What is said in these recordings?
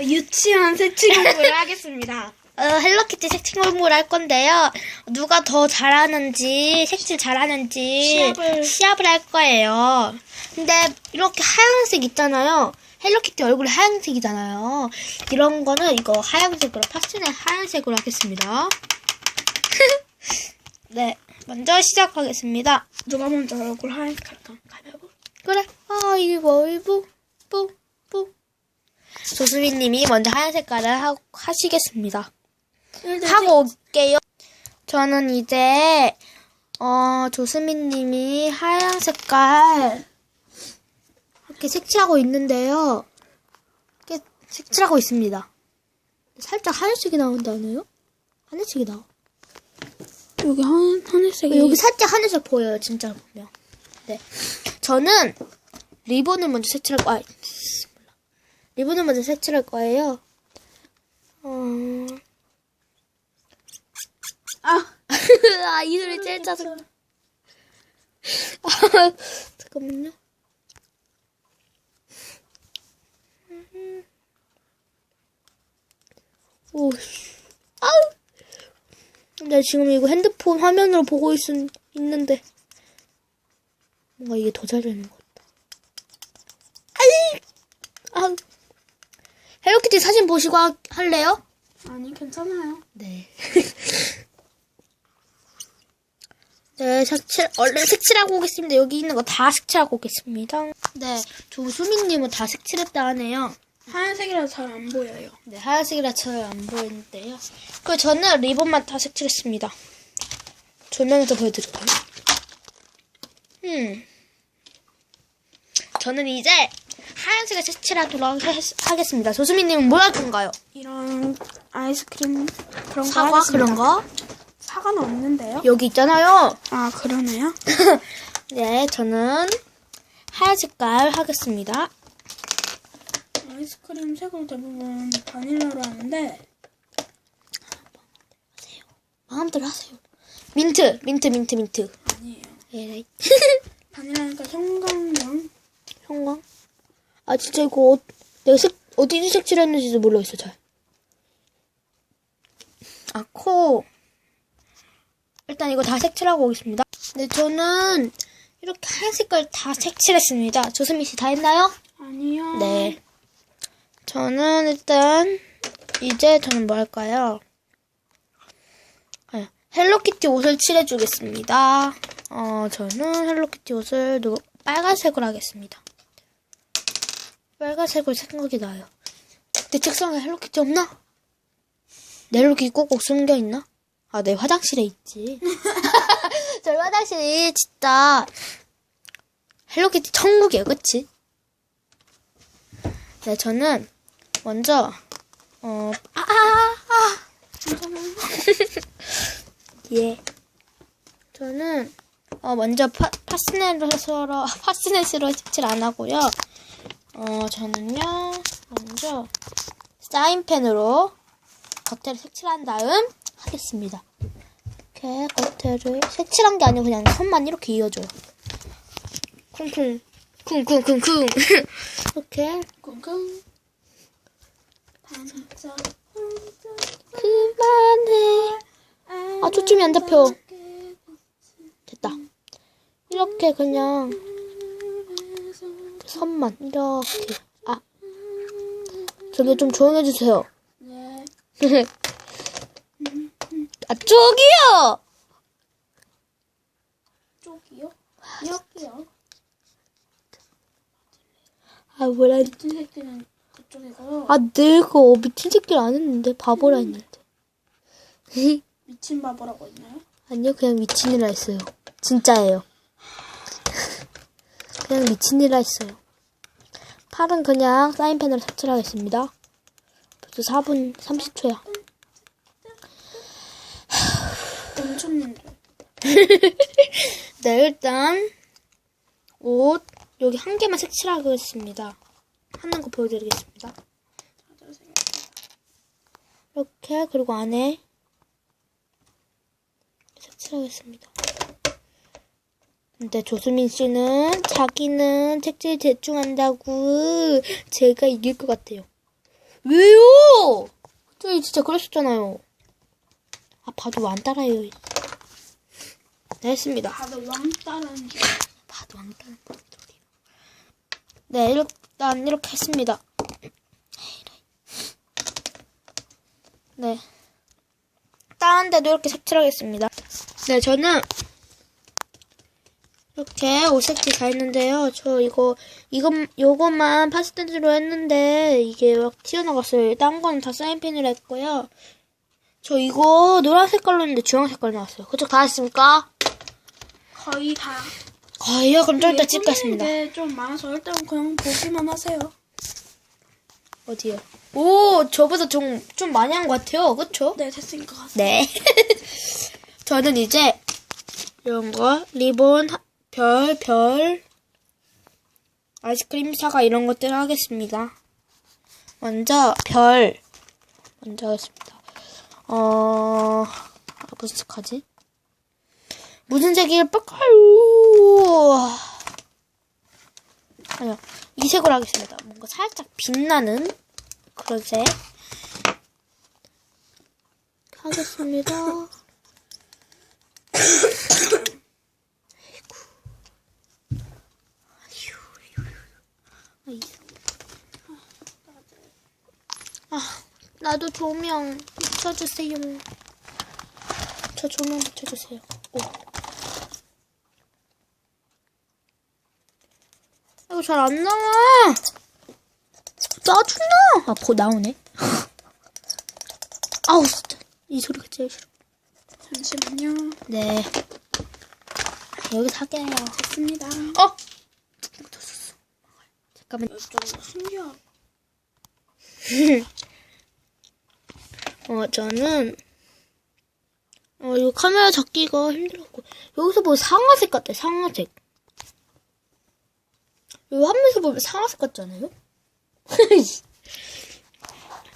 유치한 색칠 공부를 하겠습니다. 어, 헬로키티 색칠 공부를 할 건데요. 누가 더 잘하는지, 색칠 잘하는지 시합을- 할 거예요. 근데 이렇게 하얀색 있잖아요. 헬로키티 얼굴이 하얀색이잖아요. 이런 거는 이거 하얀색으로, 파스텔 하얀색으로 하겠습니다. 네, 먼저 시작하겠습니다. 누가 먼저 얼굴 하얗게 할까? 가위바위보? 그래. 아, 이거 이거 뿌, 뿌. 조수빈님이 먼저 하얀 색 깔을 하, 하시겠습니다. 하고 올게요. 저는 이제 어 조수민님이 하얀 색깔 이렇게 색칠하고 있는데요. 이렇게 색칠하고 있습니다. 살짝 하늘색이 나온다네요? 하늘색이 나와. 여기 한, 하늘색이. 여기 살짝 하늘색 보여요, 진짜 보면. 네. 저는 리본을 먼저 색칠할 거, 아. 리본을 먼저 색칠할 거예요. 어, 아! 아, 이 소리 제일 짜증나. 아, 잠깐만요. 오, 아우! 나 지금 이거 핸드폰 화면으로 보고 있, 있는데. 뭔가 이게 더 잘 되는 것 같다. 아이! 아 헬로키티 사진 보시고 하- 할래요? 아니, 괜찮아요. 네. 네, 색칠, 얼른 색칠하고 오겠습니다. 여기 있는 거 다 색칠하고 오겠습니다. 네, 조수민님은 다 색칠했다 하네요. 하얀색이라서 잘안 보여요. 네, 하얀색이라 잘 안 보이는데요. 그리고 저는 리본만 다 색칠했습니다. 조명에서 보여드릴까요? 음. 저는 이제 하얀색을 색칠하도록 하, 하겠습니다. 조수민님은 뭘할 건가요? 이런 아이스크림 그런 거 사과 하겠습니다. 그런 거? 사과는 없는데요? 여기 있잖아요. 아, 그러네요. 네, 저는 하얀 색깔 하겠습니다. 아이스크림 색을 대부분 바닐라로 하는데 마음대로 하세요. 민트, 민트, 민트, 민트. 아니에요. 에라이. 바닐라니까 형광향 형광? 아, 진짜 이거 어, 내가 색, 어디 색칠했는지도 모르겠어, 잘. 아, 코. 일단 이거 다 색칠하고 오겠습니다. 네, 저는 이렇게 하얀 색깔 다 색칠했습니다. 조수미 씨 다 했나요? 아니요. 네. 저는 일단 이제 저는 뭐 할까요? 아, 헬로키티 옷을 칠해주겠습니다. 어, 저는 헬로키티 옷을 노, 빨간색으로 하겠습니다. 빨간색으로 생각이 나요. 내 책상에 헬로키티 없나? 내 헬로키티 꼭꼭 숨겨 있나? 아, 내 화장실에 있지. 저희 화장실이 진짜 헬로키티 천국이에요, 그치? 네, 저는 먼저 어, 아, 아, 아. 예. 저는 어, 먼저 파, 파스넷으로 파스넷으로 색칠 안 하고요. 어, 저는요. 먼저 사인펜으로 겉에를 색칠한 다음 하겠습니다. 이렇게 겉에를 색칠한 게 아니고 그냥 손만 이렇게 이어줘요. 쿵쿵 쿵쿵쿵쿵 이렇게 꿍꿍. 반짝. 그만해. 아, 초점이 안 잡혀. 됐다. 이렇게 그냥 선만 이렇게. 아, 저기 좀 조용해 주세요. 네. 아, 저기요! 쪽이요? 여기요. 아, 뭐라. 미친 새끼는 그쪽이고요. 아, 늙어. 미친 새끼를 안 했는데. 바보라 했는데. 미친 바보라고 있나요? 아니요, 그냥 미친이라 했어요. 진짜예요. 그냥 미친이라 했어요. 팔은 그냥 사인펜으로 색칠하겠습니다. 벌써 4분 30초야. 엄청. 네, 일단 옷 여기 한 개만 색칠하겠습니다. 하는 거 보여드리겠습니다. 이렇게 그리고 안에 색칠하겠습니다. 근데 조수민 씨는 자기는 색칠 대충 한다고 제가 이길 것 같아요. 왜요? 저희 진짜 그러셨잖아요. 아, 봐도 안 따라요. 네, 했습니다. 다들 왕따라는 줄. 봐도 안 따라. 네, 일단 이렇게 했습니다. 네. 다른 데도 이렇게 색칠하겠습니다. 네, 저는 이렇게 옷 색칠 다 했는데요. 저 이거, 이것, 요것만 파스텔로 했는데, 이게 막 튀어나갔어요. 딴 거는 다 사인펜으로 했고요. 저 이거 노란 색깔로 했는데 주황 색깔 나왔어요. 그쪽 다 했습니까? 거의 다. 거의요? 그럼 좀 이따 찍겠습니다. 네, 좀 많아서 일단 그냥 보기만 하세요. 어디요? 오, 저보다 좀, 좀 많이 한 것 같아요. 그쵸? 네, 됐으니까 가세요. 네. 저는 이제 이런 거 리본 하- 별, 별, 아이스크림 사과 이런 것들 하겠습니다. 먼저 별 먼저 하겠습니다. 어, 아, 무슨 색하지? 무슨 색이 예쁠까요? 아니요, 이 색으로 하겠습니다. 뭔가 살짝 빛나는 그런 색. 하겠습니다. 아, 나도 조명 붙여주세요. 저 조명 붙여주세요. 오. 이거 잘 안 나와. 짜증나. 아, 보 나오네. 아우, 진짜. 이 소리가 제일 싫어. 잠시만요. 네. 여기 사게요. 됐습니다. 어? 잠깐만. 좀 신기하다. 어, 저는, 어, 이거 카메라 잡기가 힘들었고, 여기서 보면 상아색 같아, 상아색. 여기 화면에서 보면 상아색 같잖아요?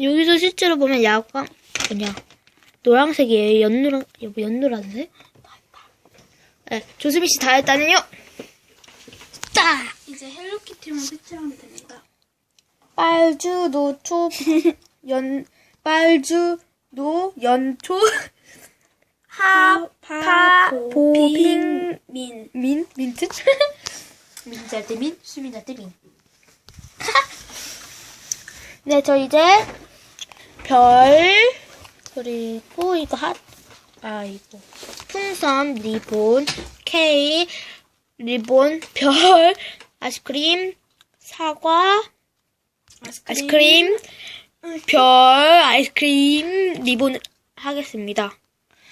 여기서 실제로 보면 야광, 뭐냐, 노란색이에요. 연노란, 여보, 연노란색? 네, 조수미 씨 다 했다는요? 딱! 이제 헬로키티만 색칠하면 됩니다. 빨주, 노초, 연, 빨주, 노, 연초, 하, 파, 보 빙, 민. 민, 민트? 민잘 때 민, 수민할 때 민. 네, 저 이제 별, 그리고 이거 핫, 아, 이거. 풍선, 리본, 케이, 리본, 별, 아이스크림, 사과, 아이스크림, 별, 아이스크림, 리본 하겠습니다.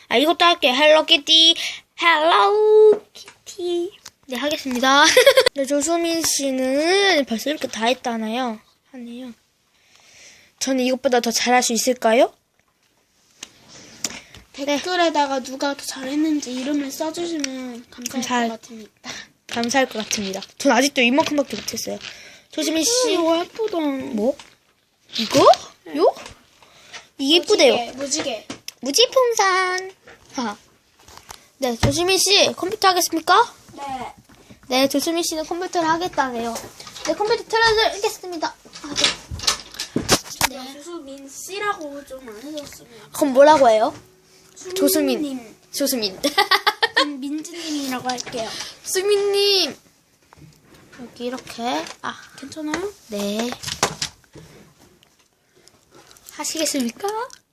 아, 이것도 할게요. 헬로키티, 헬로키티. 네, 하겠습니다. 네, 조수민 씨는 벌써 이렇게 다 했다나요? 하네요. 저는 이것보다 더 잘할 수 있을까요? 댓글에다가 누가 더 잘했는지 이름을 써주시면 감사할 감사할- 것 같습니다. 감사할 것 같습니다. 전 아직도 이만큼밖에 못했어요. 조수민 씨, 이거 예쁘다. 뭐? 이거? 요? 이게 예쁘대요. 무지개. 무지풍선. 하. 네, 조수민 씨 컴퓨터 하겠습니까? 네. 네, 조수민 씨는 컴퓨터를 하겠다네요. 네, 컴퓨터 틀어드리겠습니다. 아, 네. 네. 조수민 씨라고 좀 안 해줬으면. 그럼 뭐라고 해요? 조수민. 님. 조수민. 음, 민지님이라고 할게요. 수민님. 여기 이렇게. 아, 괜찮아요? 네. 하시겠습니까?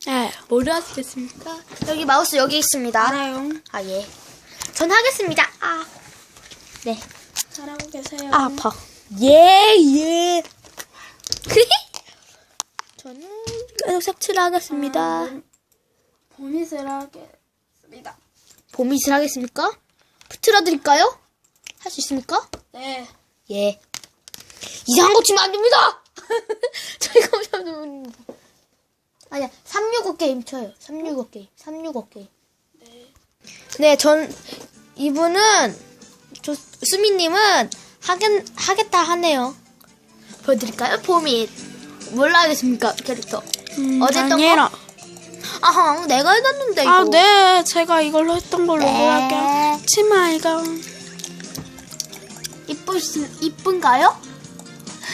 네. 뭐를 하시겠습니까? 여기 마우스 여기 있습니다. 알아요. 아, 예. 전 하겠습니다. 아. 네. 잘하고 계세요. 아, 아파. 예, 예. 저는 계속 색칠을 하겠습니다. 아, 보닛을 하겠습니다. 봄이슬 하겠습니까? 틀어 드릴까요? 할 수 있습니까? 네. 예. 이상한 거 치면 안 됩니다! 저희가 무슨, 아니야, 365 게임 쳐요. 365 게임. 365 게임. 네. 네, 전, 이분은, 조, 수미 님은 하겠, 하겠다 하네요. 보여 드릴까요? 봄이. 뭘로 하겠습니까? 캐릭터. 음, 어제 했던 다니엘아. 아하, 내가 해놨는데, 이거. 아, 네. 제가 이걸로 했던 걸로 네. 할게요. 치마 이거. 이쁘신, 이쁜가요?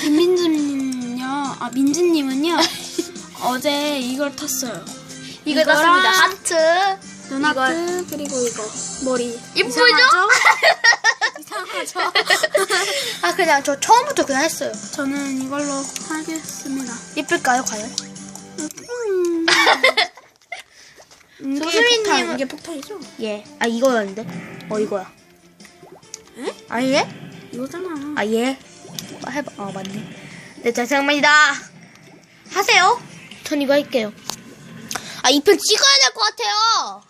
민지님은요. 아, 민지님은요. 어제 이걸 탔어요. 이거 이거랑 땄습니다. 하트. 눈아트 그리고 이거 머리. 이쁘죠? 이상하죠? 아 그냥 저 처음부터 그냥 했어요. 저는 이걸로 하겠습니다. 예쁠까요 과연? 음. 이게 조수민님은- 폭탄, 이게 폭탄이죠? 예. 아 이거였는데. 어 이거야. 에? 아 예? 이거잖아. 아 예. 아, 해봐. 어 맞네. 네 잠깐만이다. 하세요. 전 이거 할게요. 아 이 편 찍어야 될 것 같아요.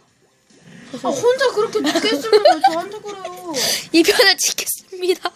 아, 혼자 그렇게 늦게 했으면 왜 저한테 그래요? 이 편을 찍겠습니다.